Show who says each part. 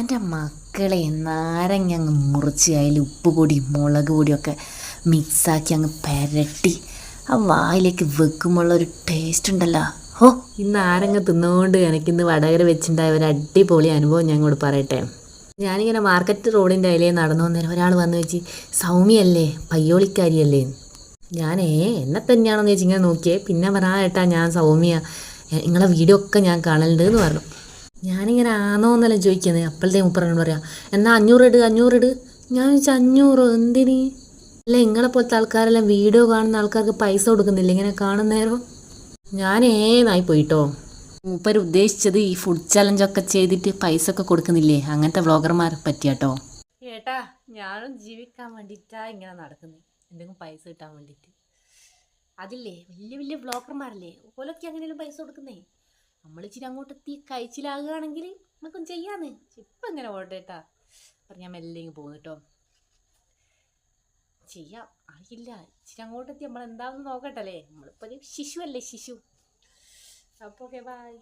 Speaker 1: എന്റെ മക്കളെ നാരങ്ങ അങ്ങ് മുറിച്ച് അതിൽ ഉപ്പ് പൊടി മുളക് പൊടിയൊക്കെ മിക്സാക്കി അങ്ങ് പെരട്ടി. ആ വായിലേക്ക് വെക്കുമ്പോഴുള്ള ഒരു ടേസ്റ്റ് ഉണ്ടല്ലോ. ഓ
Speaker 2: ഈ നാരങ്ങ തിന്നുകൊണ്ട് എനിക്കിന്ന് വടകര വെച്ചിട്ടുണ്ടായ ഒരു അടിപൊളി അനുഭവം ഞാൻ കൂടെ പറയട്ടെ. ഞാനിങ്ങനെ മാർക്കറ്റ് റോഡിന്റെ അതിലേ നടന്നു വന്നേരം ഒരാൾ വന്നു വെച്ച് സൗമ്യല്ലേ? പയ്യോളിക്കാരിയല്ലേ? ഞാനേ എന്നെ തന്നെയാണെന്ന് വെച്ച് ഇങ്ങനെ നോക്കിയേ. പിന്നെ പറയാ ഏട്ടാ ഞാൻ സൗമ്യ. നിങ്ങളെ വീഡിയോ ഒക്കെ ഞാൻ കാണലുണ്ട് എന്ന് പറഞ്ഞു. ഞാനിങ്ങനെ ആണോ എന്നല്ല ചോദിക്കുന്നത് അപ്പോഴത്തെ മുപ്പറോട് പറയാം എന്നാൽ അഞ്ഞൂറ് ഇട് അഞ്ഞൂറ് ഇട്. ഞാൻ ചോദിച്ചാൽ അഞ്ഞൂറ്? എന്തിന്? അല്ല നിങ്ങളെ പോലത്തെ ആൾക്കാരെല്ലാം വീഡിയോ കാണുന്ന ആൾക്കാർക്ക് പൈസ കൊടുക്കുന്നില്ല? ഇങ്ങനെ കാണുന്നേരം ഞാൻ ഏതായി പോയിട്ടോ.
Speaker 1: മൂപ്പർ ഉദ്ദേശിച്ചത് ഈ ഫുഡ് ചലഞ്ചൊക്കെ ചെയ്തിട്ട് പൈസ ഒക്കെ കൊടുക്കുന്നില്ലേ? അങ്ങനത്തെ വ്ളോഗർമാരെ പറ്റിയാട്ടോ.
Speaker 2: ഏട്ടാ ഞാനും ജീവിക്കാൻ വേണ്ടിയിട്ടാ ഇങ്ങനെ നടക്കുന്നത് എന്തെങ്കിലും പൈസ കിട്ടാൻ വേണ്ടിയിട്ട് അതില്ലേ വലിയ വലിയ വ്ളോഗർമാരല്ലേ ഓലൊക്കെ അങ്ങനെയും പൈസ കൊടുക്കുന്നേ. നമ്മൾ ഇച്ചിരി അങ്ങോട്ട് എത്തി കഴിച്ചിലാകുകയാണെങ്കിൽ നമുക്കൊന്നും ചെയ്യാന്ന്. ഇപ്പം എങ്ങനെ ഓടേട്ടാ അപ്പം ഞാൻ മെല്ലെ ഇങ്ങ് പോകുന്നു കേട്ടോ. ചെയ്യാം. അറിയില്ല. ഇച്ചിരി അങ്ങോട്ടെത്തി നമ്മൾ എന്താണെന്ന് നോക്കട്ടല്ലേ നമ്മളിപ്പോൾ ഒരു ശിശു അല്ലേ ശിശു. അപ്പോൾ ഓക്കെ ബൈ